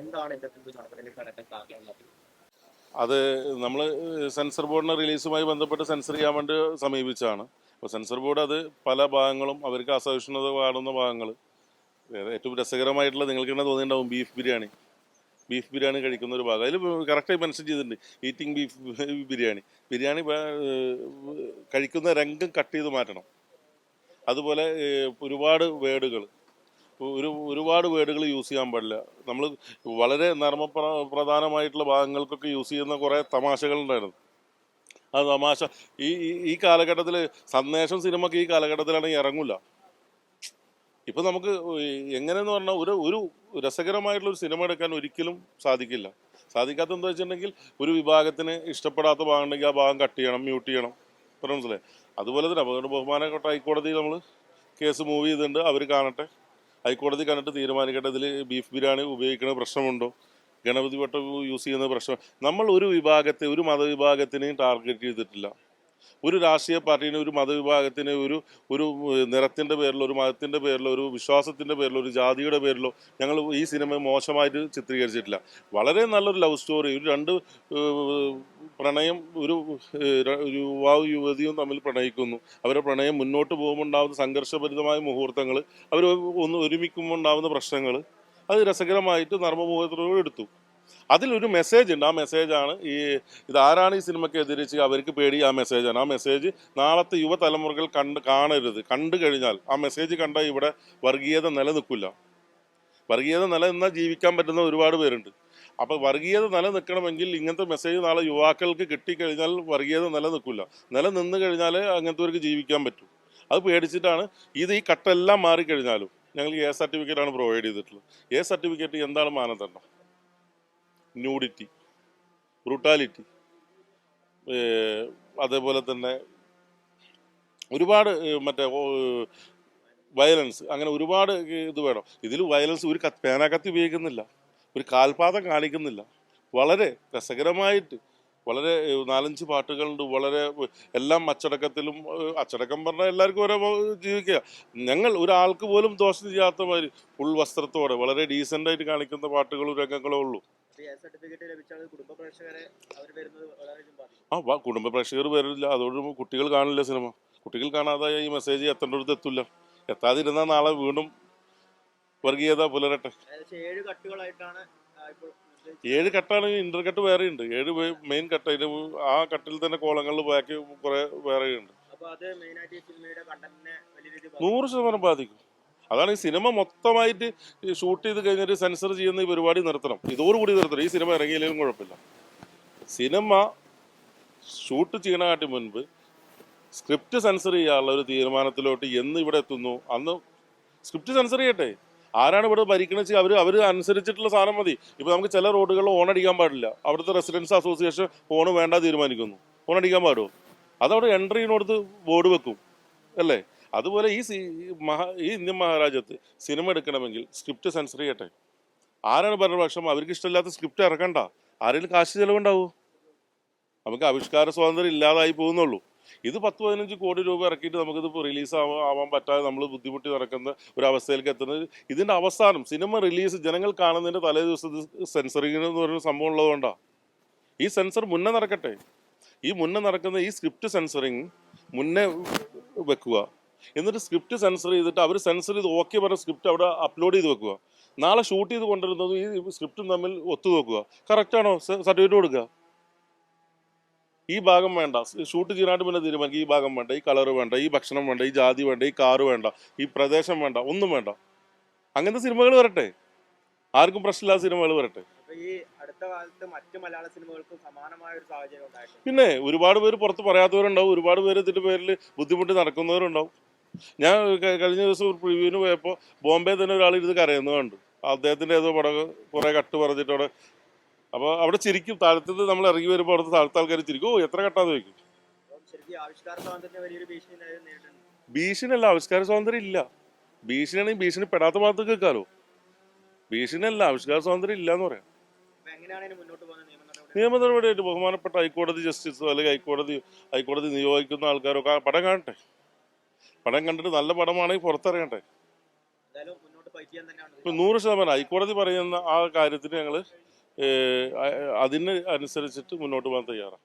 എന്താണ് അത് നമ്മൾ സെൻസർ ബോർഡിന് റിലീസുമായി ബന്ധപ്പെട്ട് സെൻസർ ചെയ്യാൻ വേണ്ടി സമീപിച്ചാണ് അപ്പോൾ സെൻസർ ബോർഡ് അത് പല ഭാഗങ്ങളും അവർക്ക് അസഹിഷ്ണുത കാണുന്ന ഭാഗങ്ങൾ ഏറ്റവും രസകരമായിട്ടുള്ള നിങ്ങൾക്ക് തന്നെ തോന്നിയിട്ടുണ്ടാവും ബീഫ് ബിരിയാണി. ബീഫ് ബിരിയാണി കഴിക്കുന്ന ഒരു ഭാഗം. അതിൽ കറക്റ്റായി മെൻഷൻ ചെയ്തിട്ടുണ്ട്. Eating beef biryani. ബിരിയാണി കഴിക്കുന്ന രംഗം കട്ട് ചെയ്ത് മാറ്റണം. അതുപോലെ ഒരുപാട് വേർഡുകൾ ഒരു ഒരുപാട് വേർഡുകൾ യൂസ് ചെയ്യാൻ പാടില്ല. നമ്മൾ വളരെ നർമ്മ പ്രധാനമായിട്ടുള്ള ഭാഗങ്ങൾക്കൊക്കെ യൂസ് ചെയ്യുന്ന കുറേ തമാശകളുണ്ടായിരുന്നു ആ തമാശ ഈ ഈ- കാലഘട്ടത്തിൽ സന്ദേശം സിനിമക്ക് ഈ കാലഘട്ടത്തിലാണെങ്കിൽ ഇറങ്ങില്ല ഇപ്പം നമുക്ക് എങ്ങനെയെന്ന് പറഞ്ഞാൽ ഒരു ഒരു രസകരമായിട്ടുള്ള ഒരു സിനിമ എടുക്കാൻ ഒരിക്കലും സാധിക്കില്ല. സാധിക്കാത്ത എന്താ വെച്ചിട്ടുണ്ടെങ്കിൽ ഒരു വിഭാഗത്തിന് ഇഷ്ടപ്പെടാത്ത ഭാഗം ഉണ്ടെങ്കിൽ ആ ഭാഗം കട്ട് ചെയ്യണം മ്യൂട്ട് ചെയ്യണം. മനസ്സിലായി? അതുപോലെ തന്നെ അതുകൊണ്ട് ബഹുമാന ഹൈക്കോടതി നമ്മൾ കേസ് മൂവ് ചെയ്തിട്ടുണ്ട്. അവർ കാണട്ടെ. ഹൈക്കോടതി കണ്ടിട്ട് തീരുമാനിക്കട്ടെ. ഇതിൽ ബീഫ് ബിരിയാണി ഉപയോഗിക്കുന്ന പ്രശ്നമുണ്ടോ? ഗണപതി വട്ടം യൂസ് ചെയ്യുന്ന പ്രശ്നം. നമ്മൾ ഒരു വിഭാഗത്തെ ഒരു മതവിഭാഗത്തിനെയും ടാർഗറ്റ് ചെയ്തിട്ടില്ല. ഒരു രാഷ്ട്രീയ പാർട്ടീനെ ഒരു മതവിഭാഗത്തിന് ഒരു ഒരു നിറത്തിന്റെ പേരിലോ ഒരു മതത്തിന്റെ പേരിലോ ഒരു വിശ്വാസത്തിന്റെ പേരിലോ ഒരു ജാതിയുടെ പേരിലോ ഞങ്ങൾ ഈ സിനിമ മോശമായിട്ട് ചിത്രീകരിച്ചിട്ടില്ല. വളരെ നല്ലൊരു ലവ് സ്റ്റോറി. ഒരു രണ്ട് പ്രണയം ഒരു യുവാവ് യുവതിയും തമ്മിൽ പ്രണയിക്കുന്നു. അവരുടെ പ്രണയം മുന്നോട്ട് പോകുമ്പോൾ ഉണ്ടാകുന്ന സംഘർഷഭരിതമായ മുഹൂർത്തങ്ങൾ അവർ ഒന്ന് ഒരുമിക്കുമ്പോൾ ഉണ്ടാകുന്ന പ്രശ്നങ്ങൾ അത് രസകരമായിട്ട് നർമ്മമുഹൂർത്തത്തോട് എടുത്തു. അതിലൊരു മെസ്സേജ് ഉണ്ട്. ആ മെസ്സേജാണ് ഈ ഇതാരാണ് ഈ സിനിമയ്ക്ക് എതിരിച്ച് അവർക്ക് പേടി? ആ മെസ്സേജാണ് ആ മെസ്സേജ് നാളത്തെ യുവതലമുറകൾ കണ്ട് കാണരുത്. കണ്ടു കഴിഞ്ഞാൽ ആ മെസ്സേജ് കണ്ടാൽ ഇവിടെ വർഗീയത നിലനിൽക്കില്ല. വർഗീയത നിലനിന്നാൽ ജീവിക്കാൻ പറ്റുന്ന ഒരുപാട് പേരുണ്ട്. അപ്പോൾ വർഗീയത നിലനിൽക്കണമെങ്കിൽ ഇങ്ങനത്തെ മെസ്സേജ് നാളെ യുവാക്കൾക്ക് കിട്ടിക്കഴിഞ്ഞാൽ വർഗീയത നിലനിൽക്കില്ല. നിലനിന്ന് കഴിഞ്ഞാൽ അങ്ങനത്തെവർക്ക് ജീവിക്കാൻ പറ്റും. അത് പേടിച്ചിട്ടാണ്. ഇത് ഈ കട്ടെല്ലാം മാറിക്കഴിഞ്ഞാലും ഞങ്ങൾ എ സർട്ടിഫിക്കറ്റ് ആണ് പ്രൊവൈഡ് ചെയ്തിട്ടുള്ളത്. എ സർട്ടിഫിക്കറ്റ് എന്താണ് മാനദണ്ഡം? ന്യൂഡിറ്റി ബ്രൂട്ടാലിറ്റി അതേപോലെ തന്നെ ഒരുപാട് മറ്റേ വയലൻസ് അങ്ങനെ ഒരുപാട് ഇത് വേണം. ഇതിൽ വയലൻസ് ഒരു കത്ത് പേനാക്കത്തി ഉപയോഗിക്കുന്നില്ല ഒരു കാൽപാതം കാണിക്കുന്നില്ല. വളരെ രസകരമായിട്ട് വളരെ നാലഞ്ച് പാട്ടുകളുണ്ട് വളരെ എല്ലാം അച്ചടക്കത്തിലും അച്ചടക്കം പറഞ്ഞാൽ എല്ലാവർക്കും ഓരോ ജീവിക്കുക. ഞങ്ങൾ ഒരാൾക്ക് പോലും ദോഷം ചെയ്യാത്ത ഫുൾ വസ്ത്രത്തോടെ വളരെ ഡീസന്റായിട്ട് കാണിക്കുന്ന പാട്ടുകളും രംഗങ്ങളും ഉള്ളൂ. ആ വാ കുടുംബ പ്രേക്ഷകർ വരില്ല. അതോട് കുട്ടികൾ കാണില്ല സിനിമ. കുട്ടികൾ കാണാതെ ഈ മെസ്സേജ് എത്തേണ്ടടുത്ത് എത്തില്ല എത്താതിരുന്നാൽ നാളെ വീണ്ടും വർഗീയത പുലരട്ടെ. ഏഴ് കട്ടാണ് ഇന്റർ കട്ട് വേറെ ഉണ്ട് ഏഴ് മെയിൻ കട്ട് അതിന് ആ കട്ടിൽ തന്നെ കോളങ്ങളിൽ ബാക്കി കുറെ വേറെ ഉണ്ട് നൂറ് ശതമാനം ബാധിക്കും. അതാണ് ഈ സിനിമ മൊത്തമായിട്ട് ഷൂട്ട് ചെയ്ത് കഴിഞ്ഞിട്ട് സെൻസർ ചെയ്യുന്ന ഈ പരിപാടി നിർത്തണം. ഇതോടുകൂടി നിർത്തണം. ഈ സിനിമ ഇറങ്ങിയില്ലെങ്കിലും കുഴപ്പമില്ല. സിനിമ ഷൂട്ട് ചെയ്യണകാട്ടി മുൻപ് സ്ക്രിപ്റ്റ് സെൻസർ ചെയ്യാനുള്ള ഒരു തീരുമാനത്തിലോട്ട് എന്ന് ഇവിടെ എത്തുന്നു. അന്ന് സ്ക്രിപ്റ്റ് സെൻസർ ചെയ്യട്ടെ. ആരാണ് ഇവിടെ ഭരിക്കണത്? അവർ അവർ അനുസരിച്ചിട്ടുള്ള സാധനം മതി. ഇപ്പോൾ നമുക്ക് ചില റോഡുകളിൽ ഓൺ അടിക്കാൻ പാടില്ല. അവിടുത്തെ റെസിഡൻസ് അസോസിയേഷൻ ഫോൺ വേണ്ട തീരുമാനിക്കുന്നു. ഫോൺ അടിക്കാൻ പാടുമോ? അതവിടെ എൻട്രി ചെയ്യുന്നിടത്ത് ബോർഡ് വെക്കും. അല്ലേ? അതുപോലെ ഈ മഹാ ഈ ഇന്ത്യൻ മഹാരാജ്യത്ത് സിനിമ എടുക്കണമെങ്കിൽ സ്ക്രിപ്റ്റ് സെൻസർ ചെയ്യട്ടെ. ആരാണ് ഭരണപക്ഷം? അവർക്ക് ഇഷ്ടമില്ലാത്ത സ്ക്രിപ്റ്റ് ഇറക്കണ്ട. ആരെങ്കിലും കാശ് ചെലവുണ്ടാവൂ? നമുക്ക് ആവിഷ്കാര സ്വാതന്ത്ര്യം ഇല്ലാതായി പോകുന്നുള്ളൂ. ഇത് പത്ത് പതിനഞ്ച് കോടി രൂപ ഇറക്കിയിട്ട് നമുക്കിത് റിലീസ് ആവാൻ ആവാൻ പറ്റാതെ നമ്മൾ ബുദ്ധിമുട്ടി നടക്കുന്ന ഒരു അവസ്ഥയിലേക്ക് എത്തുന്നത് ഇതിന്റെ അവസാനം സിനിമ റിലീസ് ജനങ്ങൾ കാണുന്നതിന്റെ തലേ ദിവസം സെൻസറിങ് എന്ന് പറയുന്ന സംഭവം ഉള്ളതുകൊണ്ടാണ് ഈ സെൻസർ മുന്നേ നടക്കട്ടെ. ഈ മുന്നേ നടക്കുന്ന ഈ സ്ക്രിപ്റ്റ് സെൻസറിങ് മുന്നേ വെക്കുക. എന്നിട്ട് സ്ക്രിപ്റ്റ് സെൻസർ ചെയ്തിട്ട് അവർ സെൻസർ ചെയ്ത് ഓക്കെ പറഞ്ഞ സ്ക്രിപ്റ്റ് അവിടെ അപ്ലോഡ് ചെയ്ത് വെക്കുക. നാളെ ഷൂട്ട് ചെയ്ത് കൊണ്ടുവരുന്നതും ഈ സ്ക്രിപ്റ്റും തമ്മിൽ ഒത്തു നോക്കുക കറക്റ്റാണോ സർട്ടിഫിക്കറ്റ് കൊടുക്കുക. ഈ ഭാഗം വേണ്ട. ഷൂട്ട് ചെയ്യാനായിട്ട് പിന്നെ തീരുമാനിക്കും ഈ ഭാഗം വേണ്ട. ഈ കളർ വേണ്ട. ഈ ഭക്ഷണം വേണ്ട. ഈ ജാതി വേണ്ട. ഈ കാറ് വേണ്ട. ഈ പ്രദേശം വേണ്ട. ഒന്നും വേണ്ട. അങ്ങനത്തെ സിനിമകൾ വരട്ടെ. ആർക്കും പ്രശ്നമില്ലാത്ത സിനിമകൾ വരട്ടെ. ഈ അടുത്ത കാലത്ത് മറ്റു മലയാള സിനിമകൾക്കും സമാനമായ ഒരു സാഹചര്യം ഉണ്ടായിട്ടുണ്ട്. പിന്നെ ഒരുപാട് പേര് പുറത്ത് പറയാത്തവരുണ്ടാവും. ഒരുപാട് പേര് ഇതിന്റെ പേരിൽ ബുദ്ധിമുട്ടി നടക്കുന്നവരുണ്ടാവും. ഞാൻ കഴിഞ്ഞ ദിവസം ഒരു പ്രിവ്യൂവിന് പോയപ്പോൾ ബോംബെ തന്നെ ഒരാൾ ഇരുന്ന് കരയുന്നത് കണ്ടു. അദ്ദേഹത്തിന്റെ ഏതോ പടം കുറേ കട്ട് പറഞ്ഞിട്ട് അവിടെ അപ്പോൾ അവിടെ ചിരിക്കും. താഴത്തത് നമ്മൾ ഇറങ്ങി വരുമ്പോൾ അവിടുത്തെ താഴത്തെ ആൾക്കാർ ചിരിക്കും. ഓ എത്ര കട്ടാന്ന് ചോദിക്കും. ഭീഷണിയല്ല ആവിഷ്കാര സ്വാതന്ത്ര്യം ഇല്ല. ഭീഷണിയാണെങ്കിൽ ഭീഷണി പെടാത്ത ഭാഗത്ത് കേൾക്കാലോ ഭീഷണിയല്ല ആവിഷ്കാര സ്വാതന്ത്ര്യം ഇല്ല എന്ന് പറയാം നിയമ നടപടിയായിട്ട് ബഹുമാനപ്പെട്ട ഹൈക്കോടതി ജസ്റ്റിസോ അല്ലെങ്കിൽ ഹൈക്കോടതി ഹൈക്കോടതി നിയോഗിക്കുന്ന ആൾക്കാരോ പടം കാണട്ടെ. പടം കണ്ടിട്ട് നല്ല പടമാണെങ്കിൽ പുറത്തിറങ്ങട്ടെ. ഇപ്പൊ നൂറ് ശതമാനം ഹൈക്കോടതി പറയുന്ന ആ കാര്യത്തിന് ഞങ്ങൾ അതിന് അനുസരിച്ചിട്ട് മുന്നോട്ട് പോകാൻ തയ്യാറാണ്.